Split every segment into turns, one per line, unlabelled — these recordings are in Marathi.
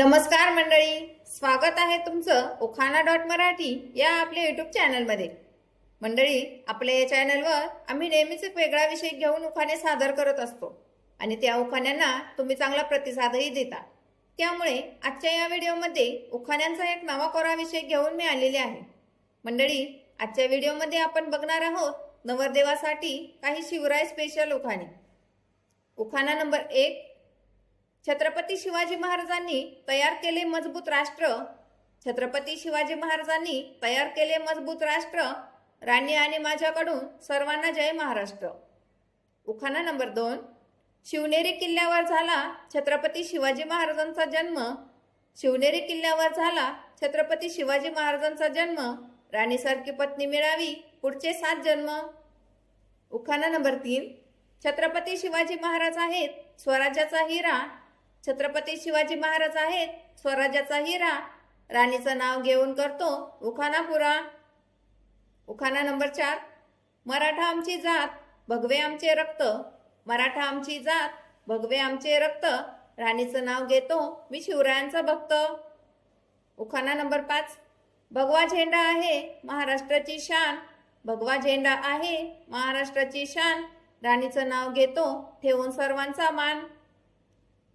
नमस्कार मंडळी स्वागत आहे तुमचं ओखाना डॉट मराठी या आपल्या यूट्यूब चॅनलमध्ये मंडळी आपल्या या चॅनलवर आम्ही नेहमीच एक वेगळा विषय घेऊन उखाणे सादर करत असतो आणि त्या उखाण्यांना तुम्ही चांगला प्रतिसादही देता. त्यामुळे आजच्या या व्हिडिओमध्ये उखाण्यांचा एक नवा कोरा विषय घेऊन मी आलेले आहे. मंडळी आजच्या व्हिडिओमध्ये आपण बघणार आहोत नवरदेवासाठी काही शिवराय स्पेशल उखाणे. उखाणा नंबर एक छत्रपती शिवाजी महाराजांनी तयार केले मजबूत राष्ट्र. छत्रपती शिवाजी महाराजांनी तयार केले मजबूत राष्ट्र. राणी आणि माझ्याकडून सर्वांना जय महाराष्ट्र. उखाणा नंबर दोन. शिवनेरी किल्ल्यावर झाला छत्रपती शिवाजी महाराजांचा जन्म. शिवनेरी किल्ल्यावर झाला छत्रपती शिवाजी महाराजांचा जन्म. राणीसारखी पत्नी मिळावी पुढचे सात जन्म. उखाणा नंबर तीन. छत्रपती शिवाजी महाराज आहेत स्वराज्याचा हिरा. छत्रपती शिवाजी महाराज आहेत स्वराज्याचा हिरा. राणीचं नाव घेऊन करतो उखानापुरा उखाना नंबर चार. मराठा आमची जात भगवे आमचे रक्त. मराठा आमची जात भगवे आमचे रक्त. राणीचं नाव घेतो मी शिवरायांचा भक्त. उखाना नंबर पाच. भगवा झेंडा आहे महाराष्ट्राची शान. भगवा झेंडा आहे महाराष्ट्राची शान. राणीचं नाव घेतो ठेवून सर्वांचा मान.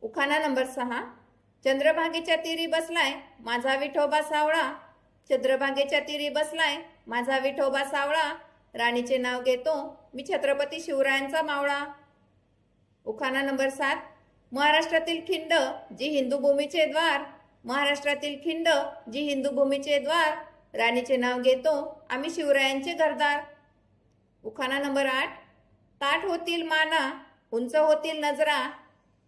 उखाणा नंबर सहा. चंद्रभागेच्या तिरी बसलाय माझा विठोबा सावळा. चंद्रभागेच्या तिरी बसलाय माझा विठोबा सावळा. राणीचे नाव घेतो मी छत्रपती शिवरायांचा मावळा. उखाणा नंबर सात. महाराष्ट्रातील खिंड जी हिंदू भूमीचे द्वार. महाराष्ट्रातील खिंड जी हिंदू भूमीचे द्वार. राणीचे नाव घेतो आम्ही शिवरायांचे घरदार. उखाणा नंबर आठ. ताठ होतील माना उंच होतील नजरा.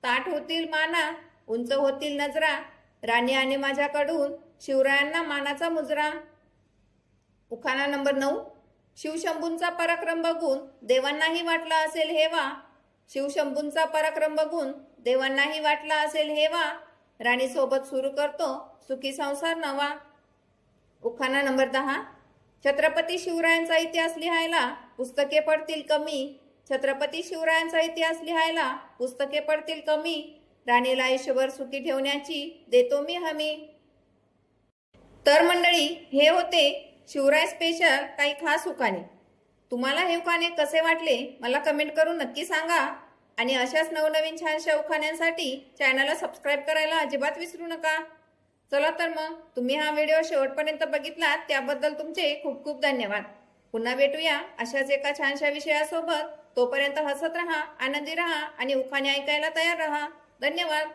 ताठ होतील माना उंच होतील नजरा राणी आणि माझ्याकडून शिवरायांना मानाचा मुजरा. उखाणा नंबर नऊ. शिवशंभूंचा पराक्रम बघून देवांनाही वाटला असेल हेवा. शिवशंभूंचा पराक्रम बघून देवांनाही वाटला असेल हेवा. राणी सोबत सुरू करतो सुखी संसार नवा. उखाणा नंबर दहा. छत्रपती शिवरायांचा इतिहास लिहायला पुस्तके पडतील कमी. छत्रपती शिवरायांचा इतिहास लिहायला पुस्तके पडतील कमी. राणीला आयुष्यभर सुखी ठेवण्याची देतो मी हमी. तर मंडळी हे होते शिवराय स्पेशल काही खास उखाणे. तुम्हाला हे उखाणे कसे वाटले मला कमेंट करून नक्की सांगा. आणि अशाच नवनवीन छानशा उखाण्यांसाठी चॅनलला सबस्क्राईब करायला अजिबात विसरू नका. चला तर मग तुम्ही हा व्हिडिओ शेवटपर्यंत बघितलात त्याबद्दल तुमचे खूप खूप धन्यवाद. पुन्हा भेटूया अशाच एका छानशा विषयासोबत. तोपर्यंत हसत राहा आनंदी राहा आणि उखाणे ऐकायला तयार राहा. धन्यवाद.